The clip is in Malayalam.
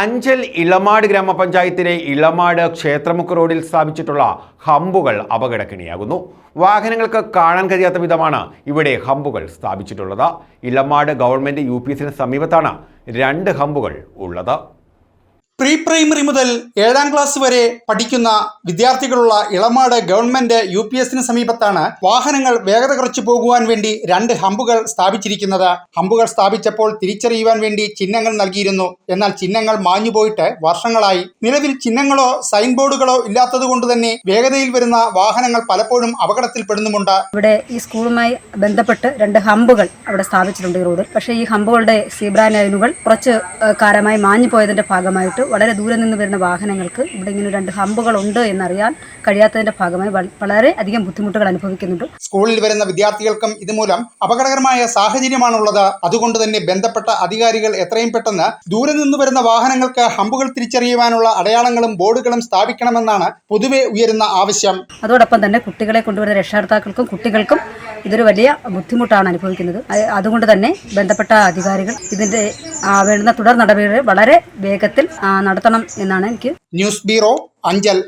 അഞ്ചൽ ഇളമാട് ഗ്രാമപഞ്ചായത്തിലെ ഇളമാട് ക്ഷേത്രമുക്ക് റോഡിൽ സ്ഥാപിച്ചിട്ടുള്ള ഹമ്പുകൾ അപകടക്കിണിയാകുന്നു. വാഹനങ്ങൾക്ക് കാണാൻ കഴിയാത്ത വിധമാണ് ഇവിടെ ഹമ്പുകൾ സ്ഥാപിച്ചിട്ടുള്ളത്. ഇളമാട് ഗവൺമെന്റ് യു പി എസിന് സമീപത്താണ് രണ്ട് ഹമ്പുകൾ ഉള്ളത്. പ്രീ പ്രൈമറി മുതൽ ഏഴാം ക്ലാസ് വരെ പഠിക്കുന്ന വിദ്യാർത്ഥികളുള്ള ഇളമാട് ഗവൺമെന്റ് യു പി എസിന് സമീപത്താണ് വാഹനങ്ങൾ വേഗത കുറച്ചു പോകുവാൻ വേണ്ടി രണ്ട് ഹമ്പുകൾ സ്ഥാപിച്ചിരിക്കുന്നത്. ഹമ്പുകൾ സ്ഥാപിച്ചപ്പോൾ തിരിച്ചറിയുവാൻ വേണ്ടി ചിഹ്നങ്ങൾ നൽകിയിരുന്നു. എന്നാൽ ചിഹ്നങ്ങൾ മാഞ്ഞുപോയിട്ട് വർഷങ്ങളായി. നിലവിൽ ചിഹ്നങ്ങളോ സൈൻ ബോർഡുകളോ ഇല്ലാത്തതുകൊണ്ട് തന്നെ വേഗതയിൽ വരുന്ന വാഹനങ്ങൾ പലപ്പോഴും അപകടത്തിൽപ്പെടുന്നുമുണ്ട്. ഇവിടെ ഈ സ്കൂളുമായി ബന്ധപ്പെട്ട് രണ്ട് ഹമ്പുകൾ അവിടെ സ്ഥാപിച്ചിട്ടുണ്ട് ഈ റോഡിൽ. പക്ഷേ ഈ ഹമ്പുകളുടെ സീബ്ര ലൈനുകൾ കുറച്ച് കാലമായി മാഞ്ഞു പോയതിന്റെ ഭാഗമായിട്ട് വളരെ ദൂരെ നിന്ന് വരുന്ന വാഹനങ്ങൾക്ക് ഇവിടെ ഇങ്ങനെ രണ്ട് ഹമ്പുകൾ ഉണ്ട് എന്നറിയാൻ കഴിയാത്തതിന്റെ ഭാഗമായി വളരെ അധികം ബുദ്ധിമുട്ടുകൾ അനുഭവിക്കുന്നുണ്ട്. സ്കൂളിൽ വരുന്ന വിദ്യാർത്ഥികൾക്കും ഇതുമൂലം അപകടകരമായ സാഹചര്യമാണുള്ളത്. അതുകൊണ്ട് തന്നെ ബന്ധപ്പെട്ട അധികാരികൾ എത്രയും പെട്ടെന്ന് ദൂരെ നിന്ന് വരുന്ന വാഹനങ്ങൾക്ക് ഹമ്പുകൾ തിരിച്ചറിയുവാനുള്ള അടയാളങ്ങളും ബോർഡുകളും സ്ഥാപിക്കണമെന്നാണ് പൊതുവെ ഉയരുന്ന ആവശ്യം. അതോടൊപ്പം തന്നെ കുട്ടികളെ കൊണ്ടുവരുന്ന രക്ഷകർത്താക്കൾക്കും കുട്ടികൾക്കും ഇതൊരു വലിയ ബുദ്ധിമുട്ടാണ് അനുഭവിക്കുന്നത്. അതുകൊണ്ട് തന്നെ ബന്ധപ്പെട്ട അധികാരികൾ ഇതിന്റെ വേണ്ടുന്ന തുടർ നടപടികൾ വളരെ വേഗത്തിൽ നടത്തണം എന്നാണ് എനിക്ക് ന്യൂസ് ബ്യൂറോ അഞ്ചൽ